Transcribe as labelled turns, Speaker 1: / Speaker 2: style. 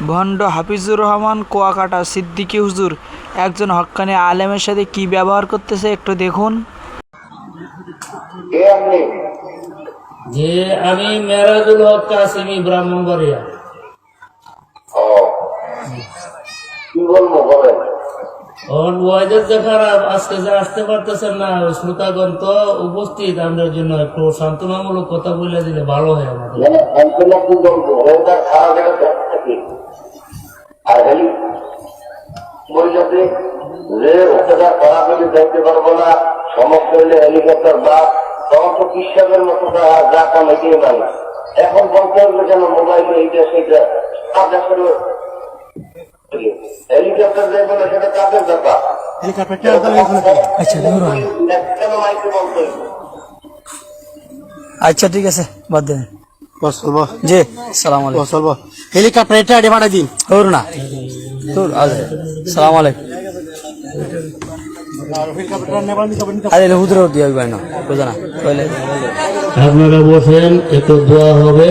Speaker 1: ভণ্ড হাফিজুর রহমান কুয়াকাটা সিদ্দিকি হুজুর। একজন হক্কানি আলেমের সাথে কি ব্যবহার করতেছে একটু দেখুন।
Speaker 2: যে আমি মেরাজুল হক কাসিমি ব্রাহ্মণবাড়িয়া।
Speaker 3: ও। কি বলব বলেন।
Speaker 2: ওর ওয়াইদের যে খারাপ আজকে যে আসতে পারতেছেন না শ্রোতাগণ তো উপস্থিত আমাদের জন্য একটু সান্ত্বনামূলক কথা বলে দিলে ভালো হয় আমাদের।
Speaker 3: বলছে যে ওটা করা ফেলে দেখতে পারব না সমস্ত হলে হেলিকপ্টার বা তখন তো কৃষকের মতো যা কমেটিয়ে নাই এখন বলতে হবে কেন মোবাইলে এইটা সেইটা হেলিকপ্টার দেখব না সেটা ব্যাপার।
Speaker 1: আচ্ছা আচ্ছা ঠিক আছে বাদ দেন। জি সালাম
Speaker 4: হেলিকপ্টার এটা দিন।
Speaker 1: না। তোর সালাম আলাইকুম। আরে না বোঝা না।
Speaker 2: আপনারা বসেন একটু দোয়া হবে।